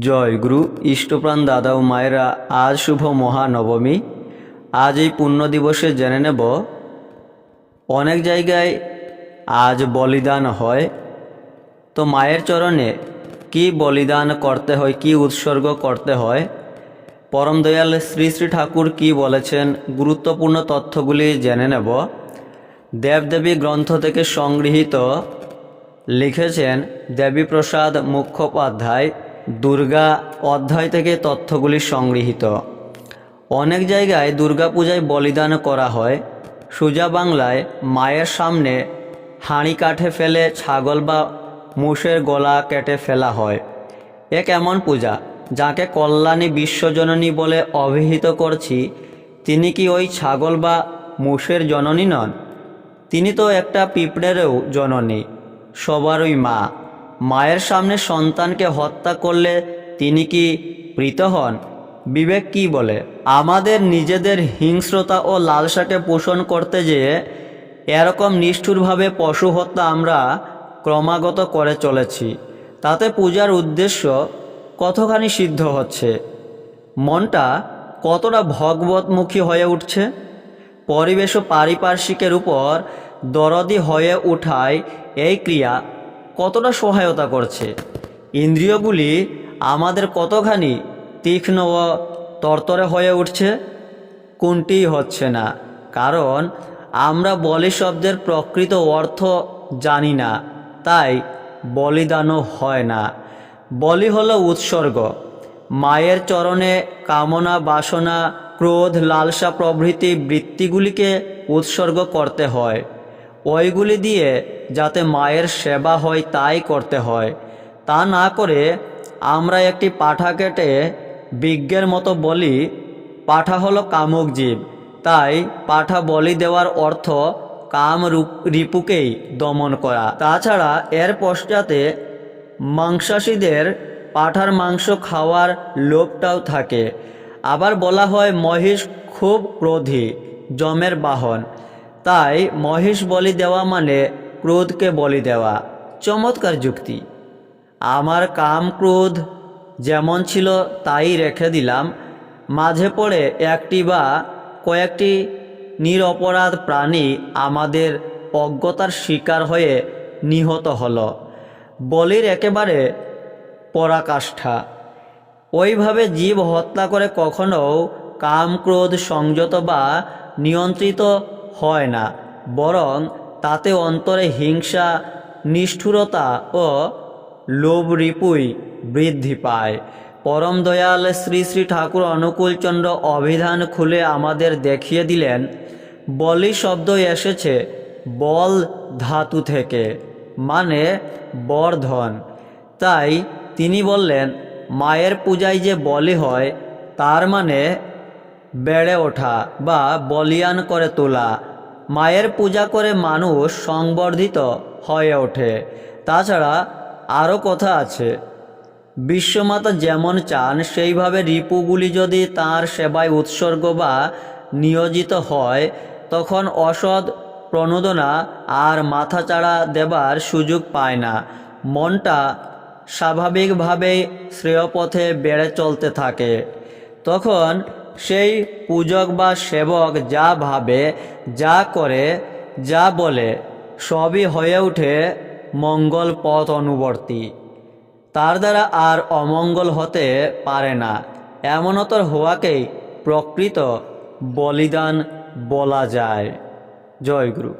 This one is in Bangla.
জয় গুরু, ইষ্টপ্রাণ দাদা ও মায়েরা, আজ শুভ মহানবমী। আজ এই পুণ্য দিবসে জেনে নেব, অনেক জায়গায় আজ বলিদান হয়। তো মায়ের চরণে কি বলিদান করতে হয়, কি উৎসর্গ করতে হয়? পরম দয়াল শ্রী শ্রী ঠাকুর কি বলেছেন? গুরুত্বপূর্ণ তথ্যগুলি জেনে নেব। দেবদেবী গ্রন্থ থেকে সংগৃহীত লিখেছেন দেবীপ্রসাদ মুখোপাধ্যায়। দুর্গা অধ্যায় থেকে তথ্যগুলি সংগৃহীত। অনেক জায়গায় দুর্গাপূজায় বলিদান করা হয়। সুজা বাংলায় মায়ের সামনে হাঁড়ি কাঠে ফেলে ছাগল বা মুষের গলা কেটে ফেলা হয়। এক এমন পূজা যাকে কল্যাণী বিশ্বজননী বলে অভিহিত করছি। তিনি কি ওই ছাগল বা মুষের জননী নন? তিনি তো একটা পিঁপড়েরও জননী, সবারই মা। মায়ের সামনে সন্তানকে হত্যা করলে তিনি কি প্রীত হন? বিবেক কি বলে? আমাদের নিজেদের হিংস্রতা ও লালসাকে পোষণ করতে যেয়ে এরকম নিষ্ঠুরভাবে পশু হত্যা আমরা ক্রমাগত করে চলেছি। তাতে পূজার উদ্দেশ্য কতখানি সিদ্ধ হচ্ছে? মনটা কতটা ভগবতমুখী হয়ে উঠছে? পরিবেশ ও পারিপার্শ্বিকের উপর দরদি হয়ে ওঠায় এই ক্রিয়া। কতটা সহায়তা করছে। ইন্দ্রিয়গুলি আমাদের কতখানি তীক্ষ্ণ ও তরতরে হয়ে উঠছে কোনটিই হচ্ছে না। কারণ আমরা বলি শব্দের প্রকৃত অর্থ জানি না, তাই বলিদানও হয় না। বলি হলো উৎসর্গ। মায়ের চরণে কামনা, বাসনা, ক্রোধ, লালসা প্রভৃতি বৃত্তিগুলিকে উৎসর্গ করতে হয়। ওইগুলি দিয়ে যাতে মায়ের সেবা হয় তাই করতে হয়। তা না করে আমরা একটি পাঠা কেটে বিজ্ঞের মতো বলি, পাঠা হলো কামুক জীব। তাই পাঠা বলি দেওয়ার অর্থ কাম রিপুকেই দমন করা। তাছাড়া এর পশ্চাতে মাংসাশীদের পাঠার মাংস খাওয়ার লোভটাও থাকে। আবার বলা হয় মহিষ খুব ক্রোধী, জমের বাহন। তাই মহিষ বলি দেওয়া মানে ক্রোধকে বলি দেওয়া। চমৎকার যুক্তি। আমার কাম ক্রোধ যেমন ছিল তাই রেখে দিলাম। মাঝে পড়ে একটি বা কয়েকটি নিরপরাধ প্রাণী আমাদের অজ্ঞতার শিকার হয়ে নিহত হল। বলির একেবারে পরাকাষ্ঠা। ওইভাবে জীব হত্যা করে কখনো কাম ক্রোধ সংযত বা নিয়ন্ত্রিত হয় না, বরং তাতে অন্তরে হিংসা, নিষ্ঠুরতা ও লোভ রিপুই বৃদ্ধি পায়। পরম দয়াল শ্রী শ্রী ঠাকুর অনুকূলচন্দ্র অভিধান খুলে আমাদের দেখিয়ে দিলেন, বলি শব্দ এসেছে বল ধাতু থেকে মানে বর্ধন। তাই তিনি বললেন, মায়ের পূজায় যে বলি হয়, তার মানে বেড়ে ওঠা বা বলিয়ান করে তোলা। মায়ের পূজা করে মানুষ সংবর্ধিত হয়ে ওঠে। তাছাড়া আরও কথা আছে। বিশ্বমাতা যেমন চান, সেইভাবে রিপুগুলি যদি তার সেবায় উৎসর্গ বা নিয়োজিত হয়, তখন অসৎ প্রণোদনা আর মাথাচাড়া দেবার সুযোগ পায় না। মনটা স্বাভাবিকভাবেই শ্রেয়পথে বেড়ে চলতে থাকে। তখন সেই পূজক বা সেবক যা ভাবে, যা করে, যা বলে, সবই হয়ে ওঠে মঙ্গল পথ অনুবর্তী। তার দ্বারা আর অমঙ্গল হতে পারে না। এমনতর হওয়াকেই প্রকৃত বলিদান বলা যায়। জয় গুরু